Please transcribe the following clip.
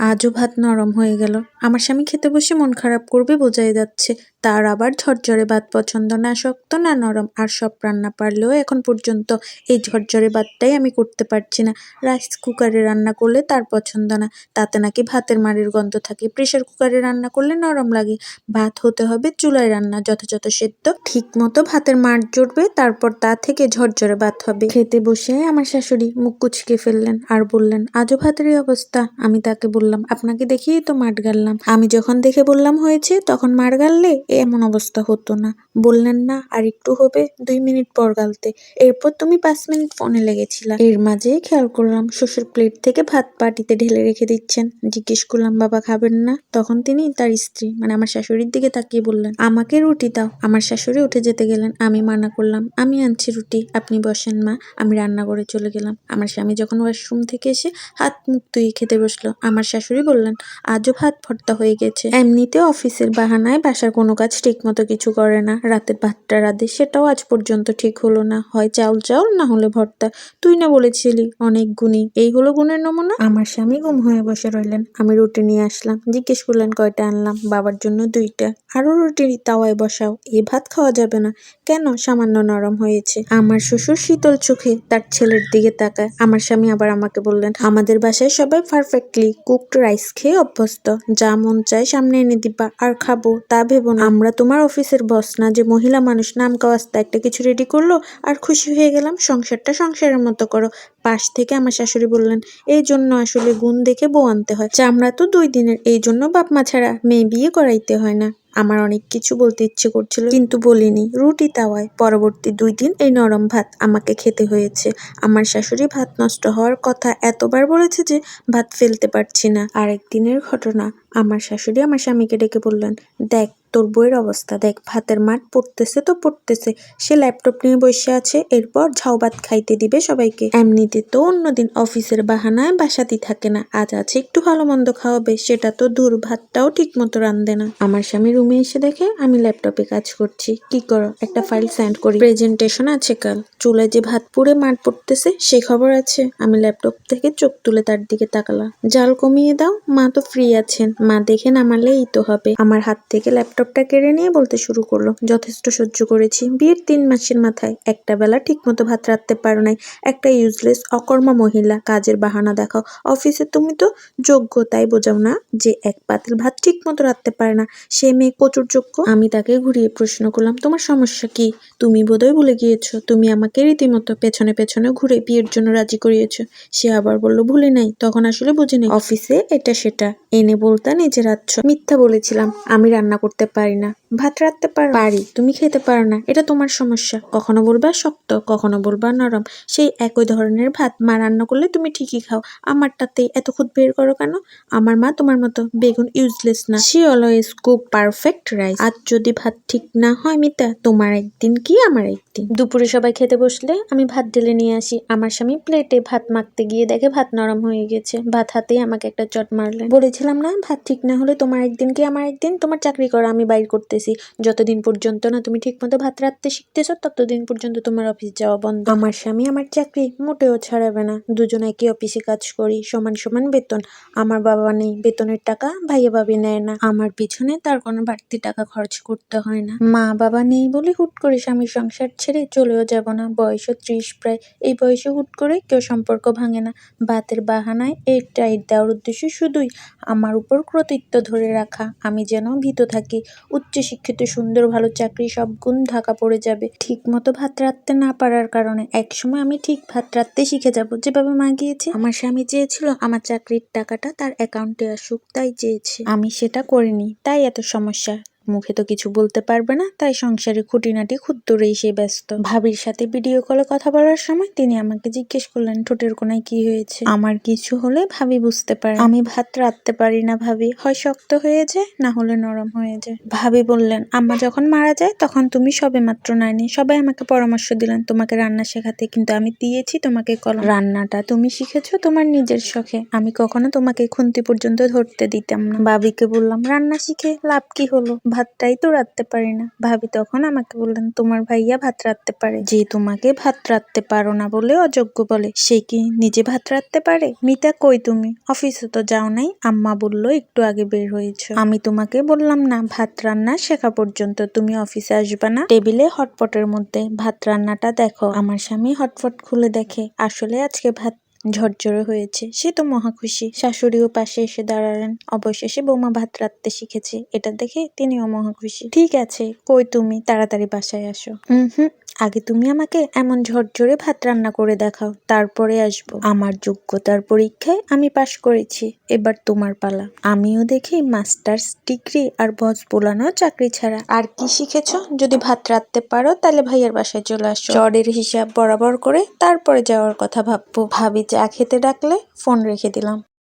আজও ভাত নরম হয়ে গেল। আমার স্বামী খেতে বসে মন খারাপ করবে বোঝাই যাচ্ছে। তার আবার ঝরঝরে ভাত পছন্দ না, শক্ত না, নরম। আর সব রান্না পারলেও এখন পর্যন্ত এই ঝরঝরে ভাতটাই আমি করতে পারছি না। রাইস কুকারে রান্না করলে তার পছন্দ না। তাতে নাকি ভাতের মাড়ির গন্ধ থাকে। প্রেশার কুকারে রান্না করলে নরম লাগে। ভাত হতে হবে চুলায় রান্না, যথাযথ সেদ্ধ। ঠিক মতো ভাতের মাড় জুটবে তারপর তা থেকে ঝরঝরে ভাত হবে। খেতে বসে আমার শাশুড়ি মুখ কুচকে ফেললেন আর বললেন, আজও ভাতের অবস্থা? আমি তাকে বললাম, আপনাকে দেখিয়েই তো মাঠ গাড়লাম। আমি যখন দেখে বললাম হয়েছে, তখন মার গাড়লে এমন অবস্থা হতো না। বললেন, না, আর একটু হবে, দুই মিনিট পর গালতে। এরপর তুমি পাঁচ মিনিট ফোনে লেগেছিলা। এর মাঝে খেয়াল করলাম, শ্বশুর প্লেট থেকে ভাত পাটিতে ঢেলে রেখে দিচ্ছেন। জিজ্ঞেস করলাম, বাবা, খাবেন না? তখন তিনি তার স্ত্রী মানে আমার শাশুড়ির দিকে তাকিয়ে বললেন, আমাকে রুটি দাও। আমার শাশুড়ি উঠে যেতে গেলেন, আমি মানা করলাম, আমি আনছি রুটি, আপনি বসেন, মা। আমি রান্না করে চলে গেলাম। আমার স্বামী যখন ওয়াশরুম থেকে এসে হাত মুখ ধুয়ে খেতে বসল, আমার শাশুড়ি বললেন, আজও ভাত ভর্তা হয়ে গেছে। এমনিতে অফিসের বাহানায় বাসার কোনো কাজ ঠিক মতো কিছু করে না। রাতের ভাতটা রাধে, সেটাও আজ পর্যন্ত ঠিক হলো না। হয় চাউল চাউল না হলে ভর্তা। তুই না বলেছিলি, অনেক গুণী। এই হলো গুণের নমুনা। আমার স্বামী গুম হয়ে বসে রইলেন। আমি রুটি নিয়ে আসলাম। জিজ্ঞেস করলেন, কয়টা আনলাম? বাবার জন্য দুইটা। আরও রুটি তাওয়ায় বসাও। এ ভাত খাওয়া যাবে না। কেন? সামান্য নরম হয়েছে। আমার শ্বশুর শীতল চোখে তার ছেলের দিকে তাকায়। আমার স্বামী আবার আমাকে বললেন, আমাদের বাসায় সবাই পারফেক্টলি কুকড রাইস খেয়ে অভ্যস্ত। যা মন চায় সামনে এনে দিবা। আর খাব, তা ভেবো না। আমরা তোমার অফিসের বস না, যে মহিলা মানুষ, নাম কাওয়াস্তা, একটা কিছু রেডি করল আর খুশি হয়ে গেলাম, সংসারটা সংসারের মতো করো। পাশ থেকে আমার শাশুড়ি বললেন, এই জন্য আসলে গুণ দেখে বউ আনতে হয়। চামড়া তো দুই দিনের, এই জন্য বাপ মা ছাড়া মেয়ে বিয়ে করাইতে হয় না। আমার অনেক কিছু বলতে ইচ্ছে করছিল, কিন্তু বলিনি। রুটি তাওয়ায় পরবর্তী দুই দিন এই নরম ভাত আমাকে খেতে হয়েছে। আমার শাশুড়ি ভাত নষ্ট হওয়ার কথা এতবার বলেছে যে ভাত ফেলতে পারছি না। আরেক দিনের ঘটনা, আমার শাশুড়ি আমার স্বামীকে ডেকে বললেন, দেখ, তোর বইয়ের অবস্থা, দেখ, ভাতের মাঠ পড়তেছে তো পড়তেছে। সে ল্যাপটপ নিয়ে বসে আছে, এরপর ঝাউ ভাত খাইতে দিবে সবাইকে। এমনিতে তো অন্যদিন অফিসের বাহানায় বাসাতি থাকে না। আজ আছে একটু ভালো মন্দ খাওয়াবে, সেটা তো দূর ভাতটাও ঠিক মতো রান্ধে না। আমার স্বামী রুমে এসে দেখে আমি ল্যাপটপে কাজ করছি। কি করো? একটা ফাইল সেন্ড করি। প্রেজেন্টেশন আছে কাল। চুলায় যে ভাত পুড়ে মাঠ পড়তেছে, সে খবর আছে। আমি ল্যাপটপ থেকে চোখ তুলে তার দিকে তাকালাম। জাল কমিয়ে দাও, মা তো ফ্রি আছেন। মা দেখে নামালেই তো হবে। আমার হাত থেকে ল্যাপটপটা কেড়ে নিয়ে বলতে শুরু করল। যথেষ্ট সহ্য করেছি। বিয়ের তিন মাসের মাথায়। একটা বেলা ঠিকমতো ভাত রাখতে পারো নাই। একটা ইউজলেস অকর্মা মহিলা। কাজের বাহানা দেখাও। অফিসে তুমি তো যোগ্য, তাই বোঝাও না যে এক পাতিল ভাত ঠিক মতো রাখতে পারে না। সে মেয়ে প্রচুর যোগ্য আমি তাকে ঘুরিয়ে প্রশ্ন করলাম, তোমার সমস্যা কি? তুমি বোধহয় ভুলে গিয়েছো। তুমি আমাকে রীতিমতো পেছনে পেছনে ঘুরে বিয়ের জন্য রাজি করিয়েছো। সে আবার বলল, ভুলে নাই। তখন আসলে বুঝে নেই। অফিসে এটা সেটা। এনে বলতা নিজের আচ্ছ মিথ্যা বলেছিলাম। আমি রান্না করতে পারি না। ভাত রাখতে পারো? পারি। তুমি খেতে পারো না। এটা তোমার সমস্যা। কখনো বলবা শক্ত, কখনো বলবা নরম। সেই একই ধরনের ভাত মা রান্না করলে তুমি ঠিকই খাও। আমারটাতে এত খুদ বের করো কেন? আমার মা তোমার মতো বেগুন ইউজলেস না। She always cook perfect rice আজ যদি ভাত ঠিক না হয় মিতা, তোমার একদিন কি আমার একদিন? দুপুরে সবাই খেতে বসলে আমি ভাত ঢেলে নিয়ে আসি। আমার স্বামী প্লেটে ভাত মাখতে গিয়ে দেখে ভাত নরম হয়ে গেছে। ভাত হাতেই আমাকে একটা চট মারলেন। বলেছিলাম না, ভাত ঠিক না হলে তোমার একদিন কি আমার একদিন? তোমার চাকরি করা আমি বাইর করতেছি যতদিন পর্যন্ত না তুমি ঠিক মতো ভাত রাখতে শিখতেছো, ততদিন পর্যন্ত তোমার অফিস যাওয়া বন্ধ। আমার স্বামী আমার চাকরি মোটেও ছাড়াবে না। দুজন একই অফিসে কাজ করি, সমান সমান বেতন। আমার বাবা নেই, বেতনের টাকা ভাইয়া ভাবি নেয় না। আমার পিছনে তার কোনো বাড়তি টাকা খরচ করতে হয় না। মা বাবা নেই বলে হুট করে স্বামীর সংসার ছেড়ে চলেও যাব না। বয়সও ত্রিশ প্রায়। এই বয়সে হুট করে কেউ সম্পর্ক ভাঙে না। বাতের বাহানায় এই টাইট দেওয়ার উদ্দেশ্য শুধুই আমার উপর কর্তৃত্ব ধরে রাখা। আমি যেন ভীত থাকি। উচ্চশিক্ষিত সুন্দর, ভালো চাকরি, সব গুণ ঢাকা পড়ে যাবে। ঠিক মতো ভাত রাঁধতে না পারার কারণে এক সময় আমি ঠিক ভাত রাঁধতে শিখে যাব। যেভাবে মা গিয়েছে, আমার স্বামী চেয়েছিল আমার চাকরির টাকাটা তার অ্যাকাউন্টে আসুক, তাই চেয়েছে। আমি সেটা করিনি, তাই এত সমস্যা। মুখে তো কিছু বলতে পারবে না, তাই সংসারে খুঁটিনাটি ক্ষুদ্রেই সে ব্যস্ত। ভাবির সাথে ভিডিও কলে কথা বলার সময় তিনি আমাকে জিজ্ঞেস করলেন, ঠোঁটের কোনায় কি হয়েছে? আমার কিছু হলে ভাবি বুঝতে পারে। আমি ভাত রাখতে পারি না ভাবি, হয় শক্ত হয়ে যায়, না হলে নরম হয়ে যায়। ভাবি বললেন, আম্মা যখন মারা যায় তখন তুমি সবে মাত্র নাইনি, সবাই আমাকে পরামর্শ দিলেন, তোমাকে রান্না শেখাতে, কিন্তু আমি দিয়েছি তোমাকে কলম। রান্নাটা তুমি শিখেছো তোমার নিজের শখে, আমি কখনো তোমাকে খুন্তি পর্যন্ত ধরতে দিতাম না। ভাবিকে বললাম, রান্না শিখে লাভ কি হলো? ভাতটাই তো রাঁধতে পারি না। ভাবি তখন আমাকে বললেন, তোমার ভাইয়া ভাত রাঁধতে পারে। যে তোমাকে ভাত রাঁধতে পারো না বলে অযোগ্য বলে, সে কি নিজে ভাত রাঁধতে পারে? মিতা, কই তুমি? অফিসে তো যাও নাই, আম্মা বলল একটু আগে বের হয়েছো। আমি তোমাকে বললাম না, ভাত রান্না শেখা পর্যন্ত তুমি অফিসে আসবে না। টেবিলে হটপটের মধ্যে ভাত রান্নাটা দেখো, আমার স্বামী হটপট খুলে দেখে, আসলে আজকে ভাত ঝরঝরে হয়েছে। সে তো মহা খুশি। শাশুড়িও পাশে এসে দাঁড়ালেন। অবশেষে বৌমা ভাত রাঁধতে শিখেছে। এটা দেখে তিনিও মহা খুশি। ঠিক আছে, কই তুমি? তাড়াতাড়ি বাসায় আসো। হুম হুম। আগে তুমি আমাকে এমন ঝরঝরে ভাত রান্না করে দেখাও, তারপরে আসব। আমার যোগ্যতার পরীক্ষায় আমি পাশ করেছি। এবার তোমার পালা। আমিও দেখি মাস্টার্স ডিগ্রি আর বস বোলানো চাকরি ছাড়া। আর কি শিখেছ? যদি ভাত রাঁধতে পারো, তাহলে ভাইয়ের বাসায় চলে আসো। চরের হিসাব বরাবর করে তারপরে যাওয়ার কথা ভাববো। ভাবি চা খেতে ডাকলে ফোন রেখে দিলাম।